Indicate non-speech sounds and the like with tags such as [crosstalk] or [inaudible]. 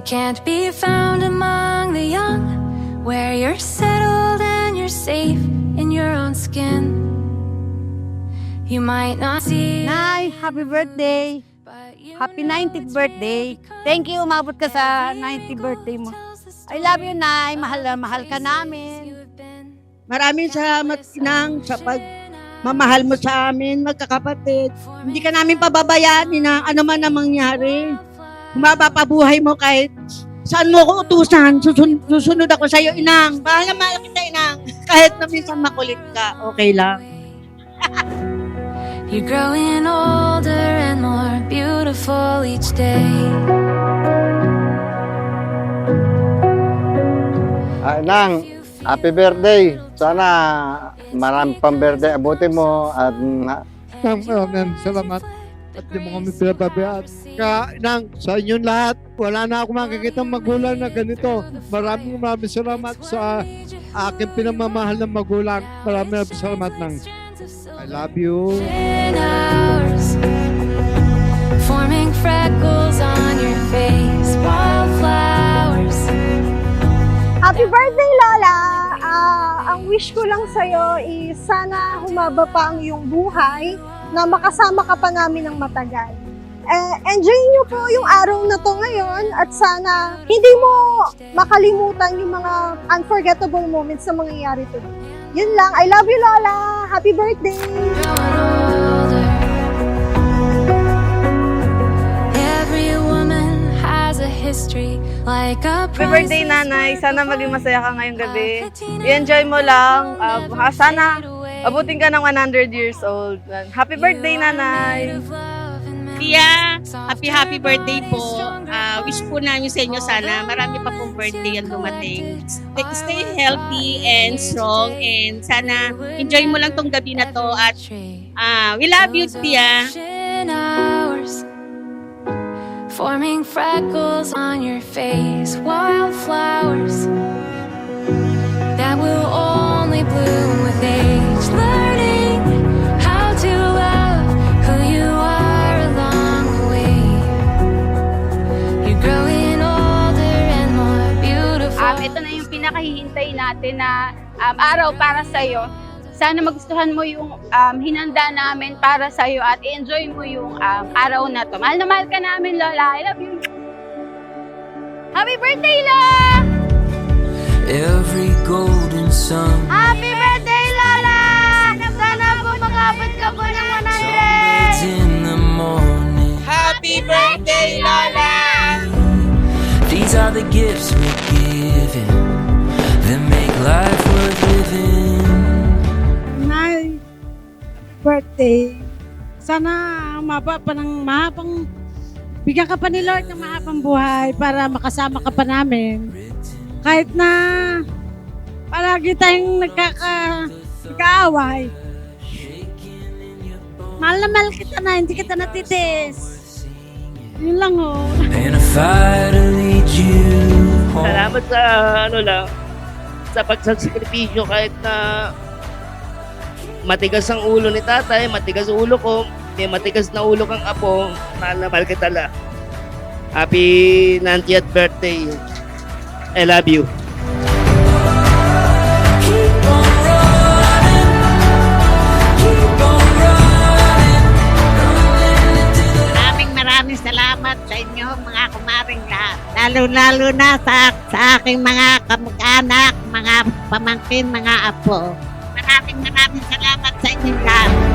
It can't be found among the young, where you're settled and you're safe in your own skin. You might not see. Nay, happy birthday! Happy 90th birthday. Thank you, umabot ka sa 90th birthday mo. I love you, Nay. Mahal na mahal ka namin. Maraming salamat, Nang, sa pag mamahal mo sa amin, magkakapatid. Hindi ka namin pababayaan, Nang, ano man ang mangyari. Humaba pa buhay mo kahit saan mo ko utusan, susun- susunod ako sa'yo, Inang. Mahal na mahal kita, Inang. [laughs] Kahit na minsan makulit ka, okay lang. [laughs] You're growing older and more beautiful each day. Ah, Nang, happy birthday. Sana marami pang birthday abutin mo at na, Nang maraming salamat at di mo kami pinababayaan. Kaya nang sa inyong lahat, wala na ako makikita magulang na ganito. Maraming maraming salamat sa aking pinamamahal ng magulang. Maraming maraming salamat nang. I love you. forming freckles on your face, wildflowers. Happy birthday, Lola! Ah, ang wish ko lang sa'yo is sana humaba pa ang iyong buhay na makasama ka pa namin ng matagal. Eh, enjoy niyo po yung araw na to ngayon at sana hindi mo makalimutan yung mga unforgettable moments na mangyayari today. Yun lang. I love you, Lola! Happy birthday! Growing older. Every woman has a history like a Happy birthday, nanay. Sana maging masaya ka ngayong gabi. I-enjoy mo lang. Uh, sana abutin ka ng 100 years old. Happy birthday, nanay. Tia, happy happy birthday po. Ah, wish po namin sa inyo sana marami pa pong birthday ang dumating. Stay, stay healthy and strong and sana enjoy mo lang tong gabi na to at ah, we love you, Tia. Forming freckles on your face, wildflowers natin na um, araw para sa'yo. Sana magustuhan mo yung um, hinanda namin para sa'yo at enjoy mo yung um, araw na to. Mahal na mahal ka namin, Lola. I love you. Happy birthday, Lola! Every golden sun Happy birthday, Lola! Sana po makabot ka po ng 100! in the morning. Happy birthday, Lola! These are the gifts we're given that make life worth living. Nay, birthday. Sana umaba pa ng mahabang bigyan ka pa ni Lord ng mahabang buhay para makasama ka pa namin. Kahit na palagi tayong nagkaka, nagkaaway. Mahal na mahal kita na, hindi kita natitis. Yun lang oh. Home. Salamat sa ano lang sa pagsasakripisyo kahit na matigas ang ulo ni tatay, matigas ulo ko, may matigas na ulo kang apo, mahal na kita la. Happy 90th birthday. I love you. lalo-lalo na sa, sa aking mga kamag-anak, mga pamangkin, mga apo. Maraming maraming salamat sa inyong lahat.